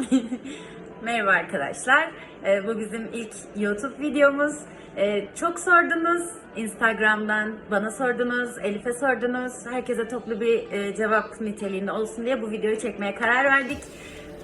Merhaba arkadaşlar. Ee, Bu bizim ilk YouTube videomuz. Ee, Çok sordunuz. Instagram'dan bana sordunuz, Elif'e sordunuz. Herkese toplu bir e, cevap niteliğinde olsun diye bu videoyu çekmeye karar verdik.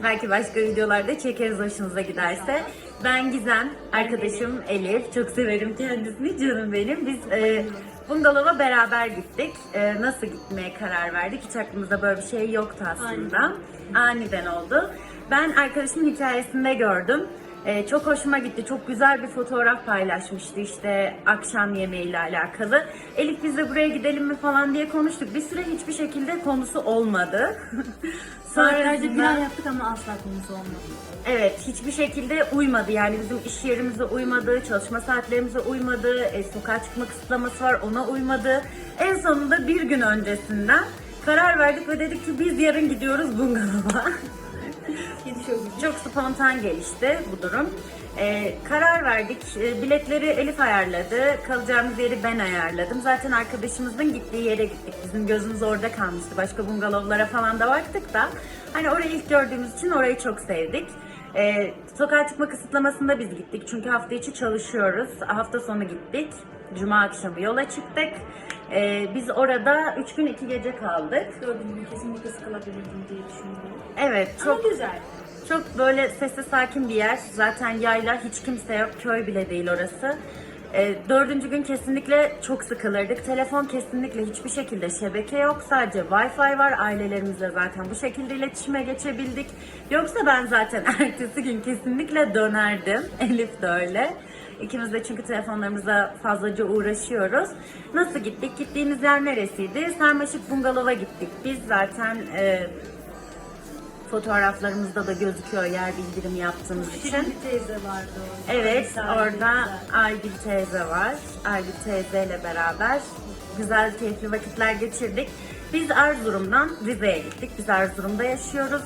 Belki başka videolarda çekeriz hoşunuza giderse. Ben Gizem, arkadaşım Elif. Çok severim kendisini, canım benim. Biz e, bungalova beraber gittik. E, nasıl gitmeye karar verdik? Hiç aklımızda böyle bir şey yoktu aslında. Aniden oldu. Ben arkadaşımın hikayesinde gördüm. Ee, çok hoşuma gitti. Çok güzel bir fotoğraf paylaşmıştı işte akşam yemeğiyle alakalı. Elif biz de buraya gidelim mi falan diye konuştuk. Bir süre hiçbir şekilde konusu olmadı. Saatlerce plan yaptık ama asla konusu olmadı. Evet, hiçbir şekilde uymadı. Yani bizim iş yerimize uymadı, çalışma saatlerimize uymadı, e, sokağa çıkma kısıtlaması var ona uymadı. En sonunda bir gün öncesinden karar verdik ve dedik ki biz yarın gidiyoruz bungalova. Çok spontan gelişti bu durum. Ee, karar verdik. Ee, biletleri Elif ayarladı. Kalacağımız yeri ben ayarladım. Zaten arkadaşımızın gittiği yere gittik. Bizim gözümüz orada kalmıştı. Başka bungalovlara falan da baktık da. Hani orayı ilk gördüğümüz için orayı çok sevdik. Ee, sokağa çıkma kısıtlamasında biz gittik. Çünkü hafta içi çalışıyoruz. Hafta sonu gittik. Cuma akşamı yola çıktık. Ee, biz orada 3 gün 2 gece kaldık. Gördüğüm gibi kesinlikle sıkılabilirdim diye düşünüyorum. Evet, çok Ama güzel. Çok böyle sessiz sakin bir yer. Zaten yayla hiç kimse yok. Köy bile değil orası. Ee, dördüncü gün kesinlikle çok sıkılırdık. Telefon kesinlikle hiçbir şekilde şebeke yok. Sadece Wi-Fi var. Ailelerimizle zaten bu şekilde iletişime geçebildik. Yoksa ben zaten ertesi gün kesinlikle dönerdim. Elif de öyle. İkimiz de çünkü telefonlarımıza fazlaca uğraşıyoruz. Nasıl gittik? Gittiğimiz yer neresiydi? Sarmaşık Bungalov'a gittik. Biz zaten e, fotoğraflarımızda da gözüküyor yer bildirim yaptığımız için. Şirin bir teyze vardı orada. Evet, orada. Aygül teyze var. Aygül teyzeyle beraber güzel, keyifli vakitler geçirdik. Biz Erzurum'dan Rize'ye gittik. Biz Erzurum'da yaşıyoruz.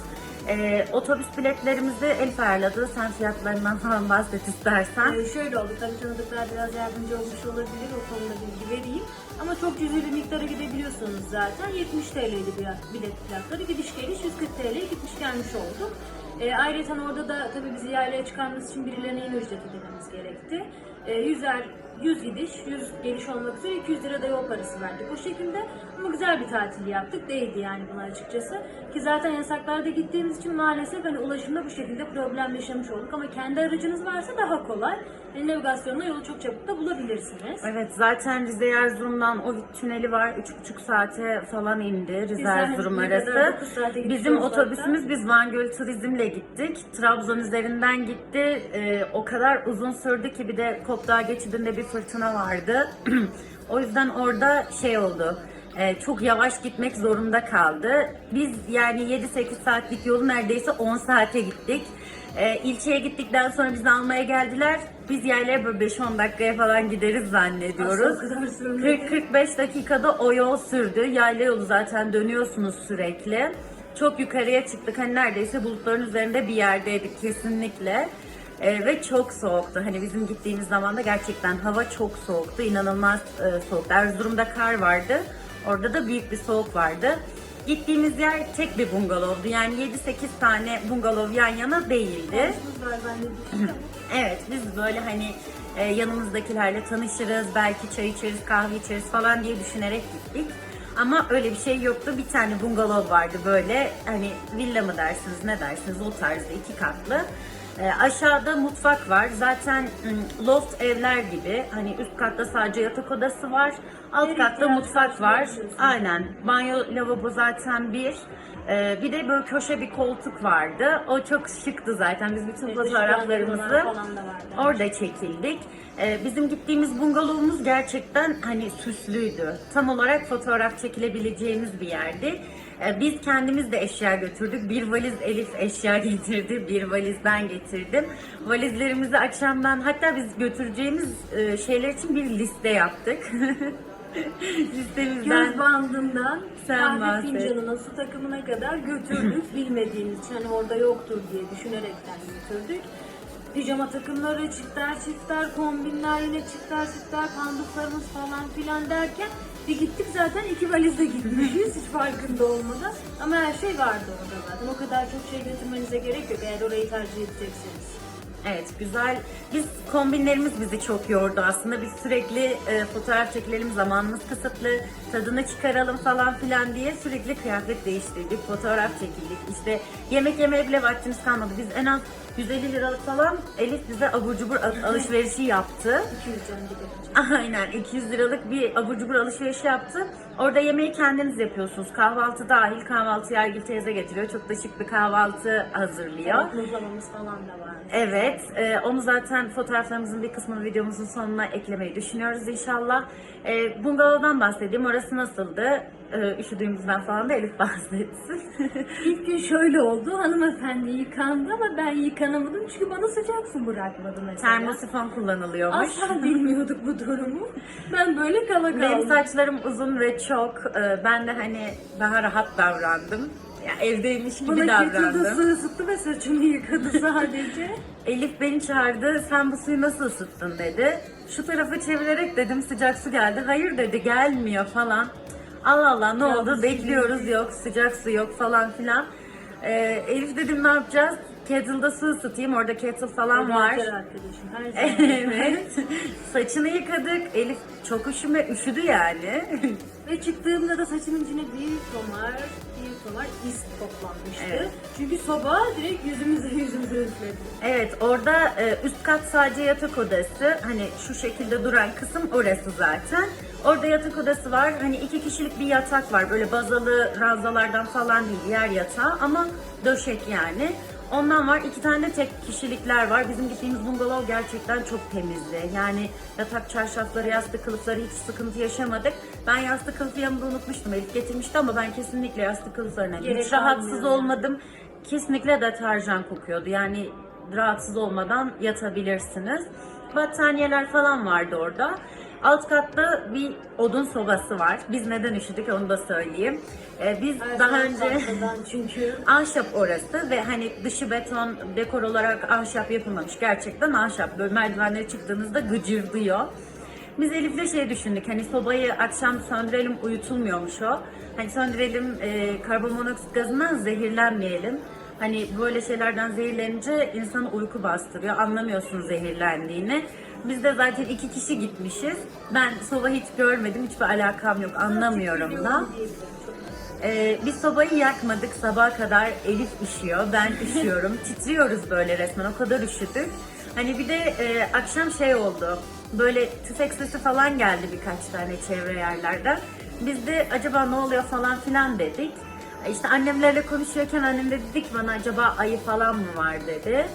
Ee, otobüs biletlerimizi Elif ayarladı. Sen fiyatlarından falan bahset istersen. Ee, şöyle oldu, tabii tanıdıklar biraz yardımcı olmuş olabilir, o konuda bilgi vereyim. Ama çok cüzi bir miktara gidebiliyorsunuz zaten. 70 TL'ydi bilet fiyatları. Gidiş geliş 140 TL'ye gitmiş gelmiş olduk. E, ayrıca orada da tabii bizi yaylaya çıkarması için birilerine yine ücret ödememiz gerekti. E, yüzer, 100 gidiş, 100 geliş olmak üzere 200 lira da yol parası verdik o şekilde. Ama güzel bir tatil yaptık. Değdi yani buna açıkçası. Ki zaten yasaklarda gittiğimiz için maalesef hani ulaşımda bu şekilde problem yaşamış olduk. Ama kendi aracınız varsa daha kolay. E, navigasyonla yolu çok çabuk da bulabilirsiniz. Evet zaten Rize Erzurum'dan o tüneli var 3,5 saate falan indi Rize Bizden Erzurum arası. Bizim zaten. otobüsümüz biz Van Gölü Turizm'le gittik. Trabzon üzerinden gitti. Ee, o kadar uzun sürdü ki bir de Kopdağ geçidinde bir fırtına vardı. o yüzden orada şey oldu. E, çok yavaş gitmek zorunda kaldı. Biz yani 7-8 saatlik yolu neredeyse 10 saate gittik. E, ilçeye gittikten sonra bizi almaya geldiler. Biz yerlere böyle 5-10 dakikaya falan gideriz zannediyoruz. Aslında o kadar sürmedi. 40-45 dakikada o yol sürdü. Yayla yolu zaten dönüyorsunuz sürekli. Çok yukarıya çıktık. Hani neredeyse bulutların üzerinde bir yerdeydik kesinlikle. Ee, ve çok soğuktu. Hani bizim gittiğimiz zaman da gerçekten hava çok soğuktu. İnanılmaz e, soğuktu. Erzurum'da kar vardı. Orada da büyük bir soğuk vardı. Gittiğimiz yer tek bir bungalovdu. Yani 7-8 tane bungalov yan yana değildi. Evet biz böyle hani e, yanımızdakilerle tanışırız, belki çay içeriz, kahve içeriz falan diye düşünerek gittik. Ama öyle bir şey yoktu. Bir tane bungalov vardı böyle hani villa mı dersiniz ne dersiniz o tarzda iki katlı. E, aşağıda mutfak var. Zaten loft evler gibi. Hani üst katta sadece yatak odası var. Alt Her katta mutfak var. Aynen. Banyo, lavabo zaten bir. E, bir de böyle köşe bir koltuk vardı. O çok şıktı zaten. Biz bütün Evet, fotoğraflarımızı orada çekildik. Ee, bizim gittiğimiz bungalovumuz gerçekten hani süslüydü. Tam olarak fotoğraf çekilebileceğimiz bir yerdi. Ee, biz kendimiz de eşya götürdük. Bir valiz Elif eşya getirdi, bir valiz ben getirdim. Valizlerimizi akşamdan hatta biz götüreceğimiz e, şeyler için bir liste yaptık. Listemizden Göz bandından Sen kahve bahset. fincanına, su takımına kadar götürdük. Bilmediğimiz için hani orada yoktur diye düşünerekten götürdük. Pijama takımları, çiftler çiftler, kombinler yine çiftler çiftler, panduflarımız falan filan derken Bir gittik zaten iki valizle gitmişiz hiç farkında olmadan. Ama her şey vardı orada zaten. O kadar çok şey götürmenize gerek yok eğer orayı tercih edecekseniz. Evet güzel. Biz kombinlerimiz bizi çok yordu aslında. Biz sürekli e, fotoğraf çekilelim, zamanımız kısıtlı, tadını çıkaralım falan filan diye sürekli kıyafet değiştirdik, fotoğraf çekildik. İşte yemek yemeye bile vaktimiz kalmadı. Biz en az 150 liralık falan Elif bize abur cubur al- alışverişi yaptı. 200 can gibi. Aynen 200 liralık bir abur cubur alışverişi yaptı. Orada yemeği kendiniz yapıyorsunuz. Kahvaltı dahil. Kahvaltıyı Aygül teyze getiriyor. Çok da şık bir kahvaltı hazırlıyor. Muzlamamız falan da var. Evet, e, onu zaten fotoğraflarımızın bir kısmını videomuzun sonuna eklemeyi düşünüyoruz inşallah. E, bungalovdan bahsedeyim, orası nasıldı? E, üşüdüğümüzden falan da Elif bahsetsin. İlk gün şöyle oldu. Hanımefendi yıkandı ama ben yıkanamadım çünkü bana sıcak su bırakmadı mesela. Termosifon kullanılıyormuş. Asla bilmiyorduk bu durumu. Ben böyle kala kaldım. Benim saçlarım uzun ve çok. e, ben de hani daha rahat davrandım. Ya evdeymiş gibi Bana kettle'da davrandım. su ısıttı ve saçımı yıkadı sadece. Elif beni çağırdı, sen bu suyu nasıl ısıttın dedi. Şu tarafı çevirerek dedim sıcak su geldi. Hayır dedi gelmiyor falan. Allah Allah ne Ya oldu bu bekliyoruz yok sıcak su yok falan filan. Ee, Elif dedim ne yapacağız? Kettle'da su ısıtayım orada kettle falan var. Moderatör arkadaşım her zaman. evet. Saçını yıkadık. Elif çok üşüme, üşüdü yani. Ve çıktığımda da saçımın içine bir tomar, tomar is toplanmıştı. Evet. Çünkü soba direkt yüzümüze yüzümüze üfledi. Evet orada e, üst kat sadece yatak odası. Hani şu şekilde duran kısım orası zaten. Orada yatak odası var. Hani iki kişilik bir yatak var. Böyle bazalı ranzalardan falan değil yer yatağı ama döşek yani. Ondan var. iki tane de tek kişilikler var. Bizim gittiğimiz bungalov gerçekten çok temizdi. Yani yatak çarşafları, yastık kılıfları hiç sıkıntı yaşamadık. Ben yastık kılıfı yanımda unutmuştum. Elif getirmişti ama ben kesinlikle yastık kılıflarına Gerek hiç rahatsız kalmıyor. olmadım. Kesinlikle deterjan kokuyordu. Yani rahatsız olmadan yatabilirsiniz. Battaniyeler falan vardı orada. Alt katta bir odun sobası var. Biz neden üşüdük onu da söyleyeyim. Ee, biz Her daha önce çünkü. ahşap orası ve hani dışı beton dekor olarak ahşap yapılmamış. Gerçekten ahşap. Böyle merdivenlere çıktığınızda gıcırdıyor. Biz Elif'le şey düşündük hani sobayı akşam söndürelim uyutulmuyormuş o. Hani söndürelim e, karbonmonoksit gazından zehirlenmeyelim. Hani böyle şeylerden zehirlenince insanı uyku bastırıyor. Anlamıyorsun zehirlendiğini. Biz de zaten iki kişi gitmişiz. Ben soba hiç görmedim. Hiçbir alakam yok. Anlamıyorum da. Ee, biz sobayı yakmadık sabaha kadar Elif üşüyor, ben üşüyorum. Titriyoruz böyle resmen o kadar üşüdük. Hani bir de e, akşam şey oldu. Böyle tüfek sesi falan geldi birkaç tane çevre yerlerden. Biz de acaba ne oluyor falan filan dedik. İşte annemlerle konuşuyorken annem de dedi ki bana acaba ayı falan mı var dedi.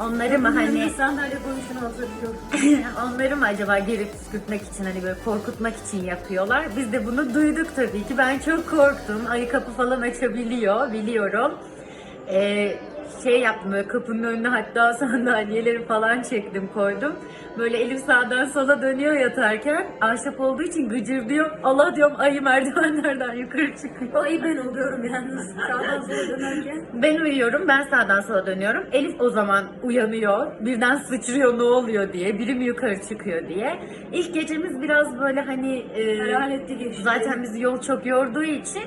Onları mı hani sandalye boyuşunu hazırlıyorum. Onları mı acaba geri püskürtmek için hani böyle korkutmak için yapıyorlar? Biz de bunu duyduk tabii ki. Ben çok korktum. Ayı kapı falan açabiliyor biliyorum. Ee, şey yaptım böyle kapının önüne hatta sandalyeleri falan çektim koydum. Böyle Elif sağdan sola dönüyor yatarken ahşap olduğu için gıcırdıyor. Allah diyorum ayı merdivenlerden yukarı çıkıyor. Ayı ben oluyorum yalnız. Sağdan sola dönerken. Ben uyuyorum, ben sağdan sola dönüyorum. Elif o zaman uyanıyor. Birden sıçrıyor ne oluyor diye. Biri mi yukarı çıkıyor diye. İlk gecemiz biraz böyle hani... e. Zaten bizi yol çok yorduğu için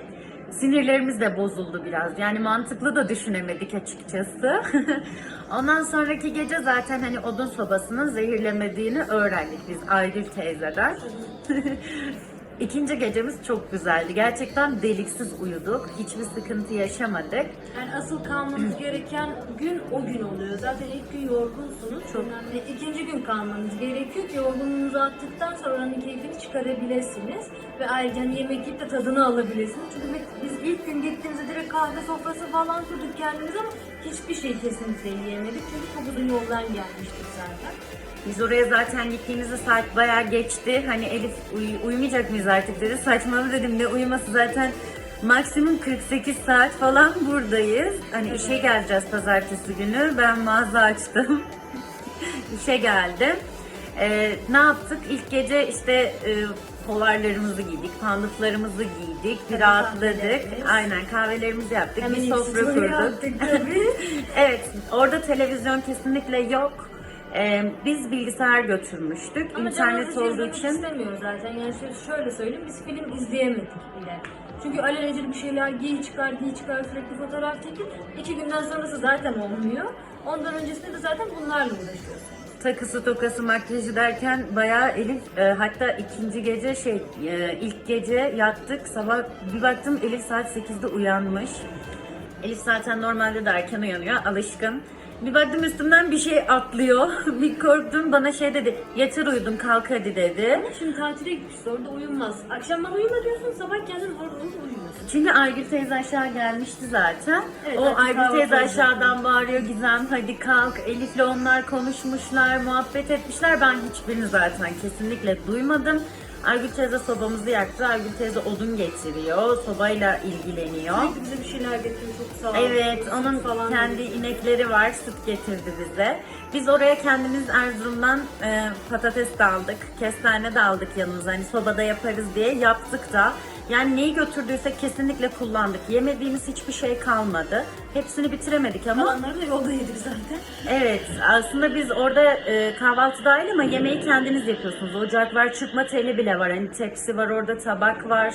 sinirlerimiz de bozuldu biraz. Yani mantıklı da düşünemedik açıkçası. Ondan sonraki gece zaten hani odun sobasının zehirlemediğini öğrendik biz Aygül teyzeden. İkinci gecemiz çok güzeldi. Gerçekten deliksiz uyuduk. Hiçbir sıkıntı yaşamadık. Yani asıl kalmanız gereken gün o gün oluyor. Zaten ilk gün yorgunsunuz. Çok. Önemli. İkinci gün kalmanız gerekiyor ki yorgunluğunuzu attıktan sonra oranın keyfini çıkarabilirsiniz. Ve ayrıca hani yemek yiyip de tadını alabilirsiniz. Çünkü biz- ilk gün gittiğimizde direkt kahve sofrası falan kurduk kendimize ama hiçbir şey kesinlikle yiyemedik. Çünkü çok uzun yoldan gelmiştik zaten. Biz oraya zaten gittiğimizde saat bayağı geçti. Hani Elif uy- uyumayacak mıyız artık dedi. Saçmalama dedim ne uyuması zaten maksimum 48 saat falan buradayız. Hani işe geleceğiz pazartesi günü. Ben mağaza açtım. işe geldim. Ee, ne yaptık? İlk gece işte e, polarlarımızı giydik, panduflarımızı giydik, bir rahatladık. Aynen kahvelerimizi yaptık, Hemen bir sofra kurduk. tabii. evet, orada televizyon kesinlikle yok. Ee, biz bilgisayar götürmüştük. Ama İnternet canımızı olduğu için. istemiyor zaten. Yani şöyle, şöyle söyleyeyim biz film izleyemedik bile. Çünkü alelacele bir şeyler giy çıkar giy çıkar sürekli fotoğraf çekip iki günden sonrası zaten olmuyor. Ondan öncesinde de zaten bunlarla uğraşıyorsun. takısı tokası makyajı derken bayağı Elif e, hatta ikinci gece şey e, ilk gece yattık sabah bir baktım Elif saat 8'de uyanmış. Elif zaten normalde de erken uyanıyor alışkın. Bir baktım üstümden bir şey atlıyor. bir korktum bana şey dedi yeter uyudum kalk hadi dedi. Ama şimdi tatile gitmişiz orada uyunmaz. Akşam bana uyuma diyorsun sabah kendin orada uyumuyorsun. Çünkü Aygül teyze aşağı gelmişti zaten. Evet, o Aygül teyze aşağıdan bağırıyor Gizem hadi kalk. Elif'le onlar konuşmuşlar, muhabbet etmişler. Ben hiçbirini zaten kesinlikle duymadım. Aygül teyze sobamızı yaktı. Aygül teyze odun getiriyor. Sobayla ilgileniyor. Sürekli bize bir şeyler getiriyor çok sağ ol. Evet, onun falan kendi inekleri var, süt getirdi bize. Biz oraya kendimiz Erzurum'dan e, patates de aldık, kestane de aldık yanımıza. Hani sobada yaparız diye yaptık da. Yani neyi götürdüysek kesinlikle kullandık. Yemediğimiz hiçbir şey kalmadı. Hepsini bitiremedik ama Kalanları da yolda yedik zaten. Evet, aslında biz orada e, kahvaltı dahil ama yemeği kendiniz yapıyorsunuz. Ocak var, çırpma teli bile var. Hani tepsi var orada, tabak var.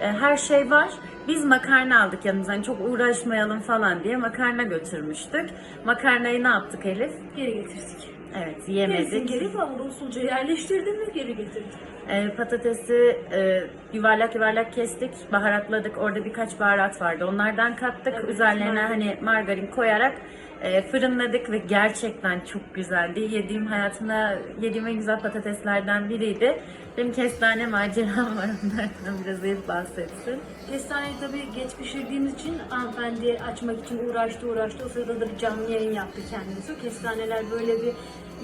E, her şey var. Biz makarna aldık yanımıza. Hani çok uğraşmayalım falan diye makarna götürmüştük. Makarnayı ne yaptık Elif? Geri getirdik. Evet, Gerisini yemedik. geri bavula usulca yerleştirdim ve geri getirdik. E, patatesi e, yuvarlak yuvarlak kestik, baharatladık. Orada birkaç baharat vardı. Onlardan kattık. Evet, Üzerlerine margarin. hani margarin koyarak e, fırınladık ve gerçekten çok güzeldi. Yediğim hayatımda yediğim en güzel patateslerden biriydi. Benim kestane maceram var. Onlardan biraz Elif bahsetsin. Kestaneyi tabii geç pişirdiğimiz için hanımefendi açmak için uğraştı uğraştı. O sırada da bir canlı yayın yaptı kendisi. O kestaneler böyle bir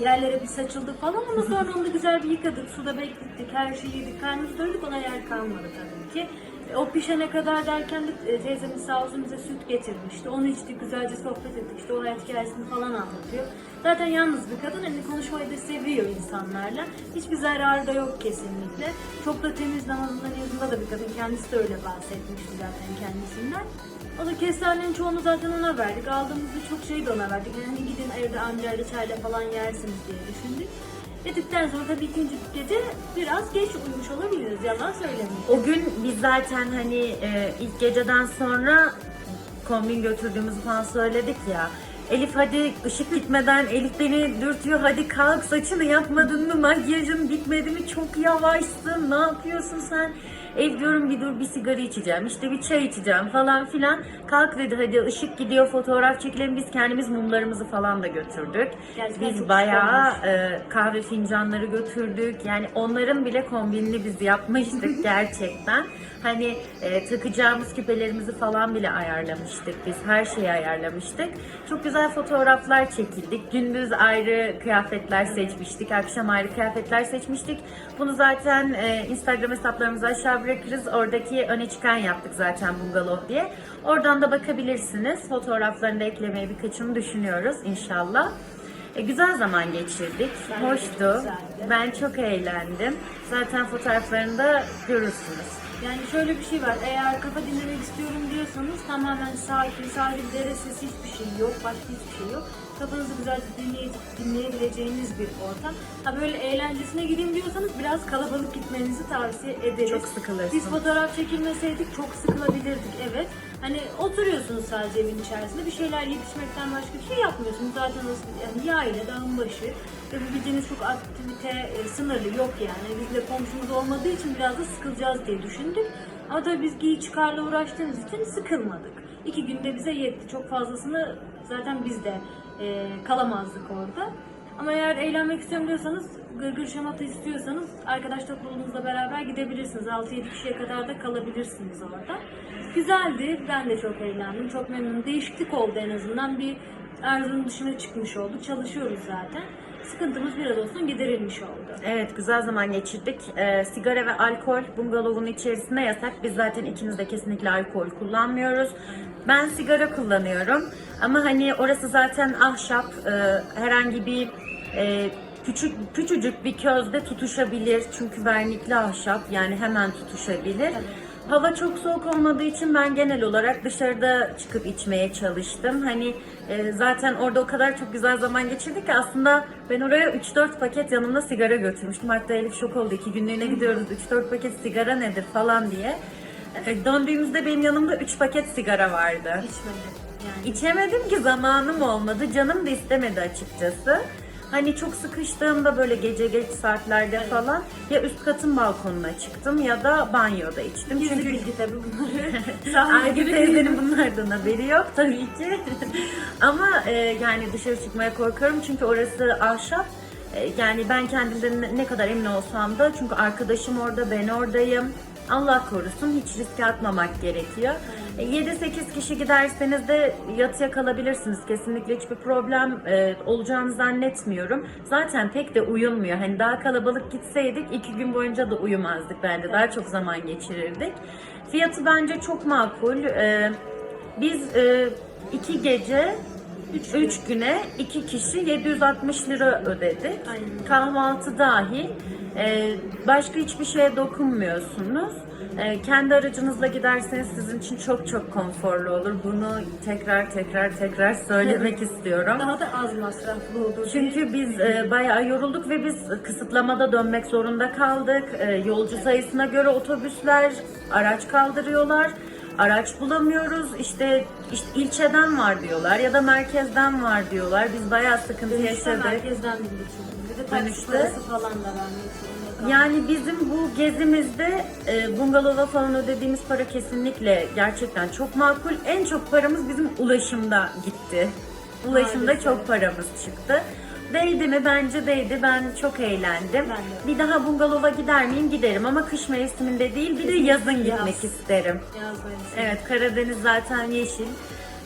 yerlere bir saçıldı falan ama sonra onu da güzel bir yıkadık. Suda beklettik, her şeyi yedik. Karnımızı doyduk ona yer kalmadı tabii ki. O pişene kadar derken de teyzemiz sağ olsun bize süt getirmişti. Onu içtik, güzelce sohbet ettik. İşte o hayat hikayesini falan anlatıyor. Zaten yalnız bir kadın hani konuşmayı da seviyor insanlarla. Hiçbir zararı da yok kesinlikle. Çok da temiz namazında niyazında da bir kadın. Kendisi de öyle bahsetmişti zaten kendisinden. O da kestanenin çoğunu zaten ona verdik. Aldığımızda çok şey de ona verdik. Yani gidin evde amcayla çayla falan yersiniz diye düşündük. Yedikten sonra tabii ikinci gece biraz geç uyumuş olabiliriz. Yalan söylemeyeyim. O gün biz zaten hani e, ilk geceden sonra kombin götürdüğümüzü falan söyledik ya. Elif hadi ışık gitmeden Elif beni dürtüyor hadi kalk saçını yapmadın mı makyajın bitmedi mi çok yavaşsın ne yapıyorsun sen Elif diyorum bir dur bir sigara içeceğim işte bir çay içeceğim falan filan kalk dedi hadi ışık gidiyor fotoğraf çekelim biz kendimiz mumlarımızı falan da götürdük Gerçekten biz çok bayağı e, kahve fincanları götürdük. Yani onların bile kombinini biz yapmıştık gerçekten. Hani e, takacağımız küpelerimizi falan bile ayarlamıştık biz. Her şeyi ayarlamıştık. Çok güzel fotoğraflar çekildik. Gündüz ayrı kıyafetler seçmiştik. Akşam ayrı kıyafetler seçmiştik. Bunu zaten e, Instagram hesaplarımıza aşağı bırakırız. Oradaki öne çıkan yaptık zaten bungalov diye. Oradan da bakabilirsiniz. Fotoğraflarını da eklemeye birkaçını düşünüyoruz inşallah. E, güzel zaman geçirdik. De Hoştu. Ben çok eğlendim. Zaten fotoğraflarını da görürsünüz. Yani şöyle bir şey var. Eğer kafa dinlemek istiyorum diyorsanız tamamen sakin, sadece sesi hiçbir şey yok. Başka hiçbir şey yok. Kafanızı güzelce dinleye, dinleyebileceğiniz bir ortam. Ha böyle eğlencesine gideyim biraz kalabalık gitmenizi tavsiye ederiz. Çok sıkılırsınız. Biz fotoğraf çekilmeseydik çok sıkılabilirdik evet. Hani oturuyorsunuz sadece evin içerisinde bir şeyler yiyip içmekten başka bir şey yapmıyorsunuz. Zaten nasıl yani yayla, dağın başı yapabileceğiniz çok aktivite e, sınırlı yok yani. Biz de komşumuz olmadığı için biraz da sıkılacağız diye düşündük. Ama tabii biz giy çıkarla uğraştığımız için sıkılmadık. İki günde bize yetti. Çok fazlasını zaten biz de e, kalamazdık orada. Ama eğer eğlenmek istiyorum diyorsanız, gırgır şamata istiyorsanız arkadaş topluluğunuzla beraber gidebilirsiniz. 6-7 kişiye kadar da kalabilirsiniz orada. Güzeldi. Ben de çok eğlendim. Çok memnunum. Değişiklik oldu en azından. Bir Erzurum dışına çıkmış olduk. Çalışıyoruz zaten. Sıkıntımız biraz olsun giderilmiş oldu. Evet güzel zaman geçirdik. Ee, sigara ve alkol bungalovun içerisinde yasak. Biz zaten ikimiz de kesinlikle alkol kullanmıyoruz. Ben sigara kullanıyorum. Ama hani orası zaten ahşap. Ee, herhangi bir e, küçük küçücük bir közde tutuşabilir. Çünkü vernikli ahşap yani hemen tutuşabilir. Hava çok soğuk olmadığı için ben genel olarak dışarıda çıkıp içmeye çalıştım. Hani e, zaten orada o kadar çok güzel zaman geçirdik ki aslında ben oraya 3-4 paket yanımda sigara götürmüştüm. Hatta Elif şok oldu. iki günlüğüne gidiyoruz 3-4 paket sigara nedir falan diye. E, döndüğümüzde benim yanımda 3 paket sigara vardı. İçmedim. Yani İçemedim ki zamanım olmadı. Canım da istemedi açıkçası. Hani çok sıkıştığımda böyle gece geç saatlerde falan ya üst katın balkonuna çıktım ya da banyoda içtim. gizli Çünkü bilgi tabii bunları. Aygül teyzenin bunlardan haberi yok tabii ki. Ama e, yani dışarı çıkmaya korkuyorum çünkü orası ahşap. E, yani ben kendimden ne kadar emin olsam da çünkü arkadaşım orada, ben oradayım. Allah korusun hiç riske atmamak gerekiyor. E, 7-8 kişi giderseniz de yatıya kalabilirsiniz. Kesinlikle hiçbir problem e, olacağını zannetmiyorum. Zaten pek de uyunmuyor. Hani daha kalabalık gitseydik iki gün boyunca da uyumazdık bence. Daha çok zaman geçirirdik. Fiyatı bence çok makul. E, biz e, iki gece 3 güne 2 kişi 760 lira ödedik. Aynen. Kahvaltı dahil. Ee, başka hiçbir şeye dokunmuyorsunuz. Ee, kendi aracınızla giderseniz sizin için çok çok konforlu olur. Bunu tekrar tekrar tekrar söylemek istiyorum. Daha da az masraflı olur. Çünkü biz e, bayağı yorulduk ve biz kısıtlamada dönmek zorunda kaldık. E, yolcu sayısına göre otobüsler araç kaldırıyorlar. Araç bulamıyoruz. İşte, işte ilçeden var diyorlar ya da merkezden var diyorlar. Biz bayağı sıkıntı Dönüşte yaşadık. merkezden bindik çünkü. Bir de taksi Dönüşte- parası falan da vermek zorunda kaldık. Yani bizim bu gezimizde e, bungalova falan ödediğimiz para kesinlikle gerçekten çok makul. En çok paramız bizim ulaşımda gitti. Ulaşımda Maalesef. çok paramız çıktı. Değdi mi? Bence değdi. Ben çok eğlendim. Ben. Bir daha bungalova gider miyim? Giderim ama kış mevsiminde değil. Bir de yazın yaz. gitmek isterim. Yaz mevsimi. Evet Karadeniz zaten yeşil.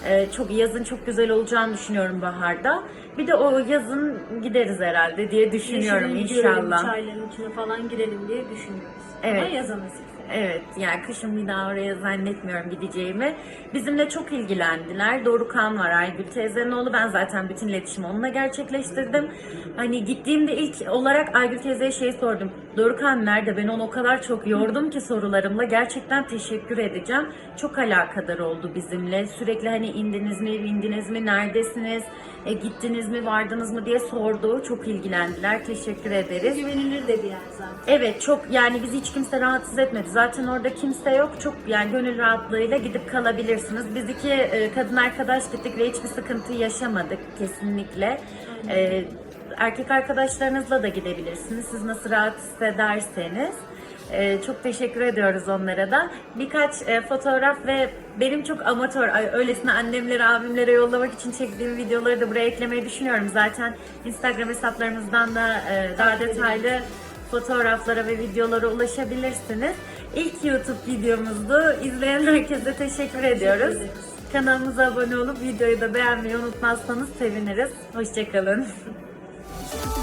Ee, çok yazın çok güzel olacağını düşünüyorum baharda. Bir de o yazın gideriz herhalde diye düşünüyorum görelim, inşallah. çayların içine falan girelim diye düşünüyoruz. Evet. Ama yaza nasip. Evet yani kışın bir daha oraya zannetmiyorum gideceğimi. Bizimle çok ilgilendiler. Dorukan var Aygül teyzenin oğlu. Ben zaten bütün iletişimi onunla gerçekleştirdim. Hani gittiğimde ilk olarak Aygül teyzeye şey sordum. Dorukan nerede? Ben onu o kadar çok yordum ki sorularımla. Gerçekten teşekkür edeceğim. Çok alakadar oldu bizimle. Sürekli hani indiniz mi, bindiniz mi, neredesiniz, e, gittiniz mi, vardınız mı diye sordu. Çok ilgilendiler. Teşekkür ederiz. Güvenilir de bir yer zaten. Evet çok yani bizi hiç kimse rahatsız etmedi. Zaten orada kimse yok. Çok yani gönül rahatlığıyla gidip kalabilirsiniz. Biz iki e, kadın arkadaş gittik ve hiçbir sıkıntı yaşamadık kesinlikle. E, erkek arkadaşlarınızla da gidebilirsiniz. Siz nasıl rahat hissederseniz. E, çok teşekkür ediyoruz onlara da. Birkaç e, fotoğraf ve benim çok amatör, ay, öylesine annemlere, abimlere yollamak için çektiğim videoları da buraya eklemeyi düşünüyorum. Zaten Instagram hesaplarımızdan da e, daha detaylı fotoğraflara ve videolara ulaşabilirsiniz. İlk YouTube videomuzdu. İzleyen herkese teşekkür ediyoruz. Kanalımıza abone olup videoyu da beğenmeyi unutmazsanız seviniriz. Hoşçakalın.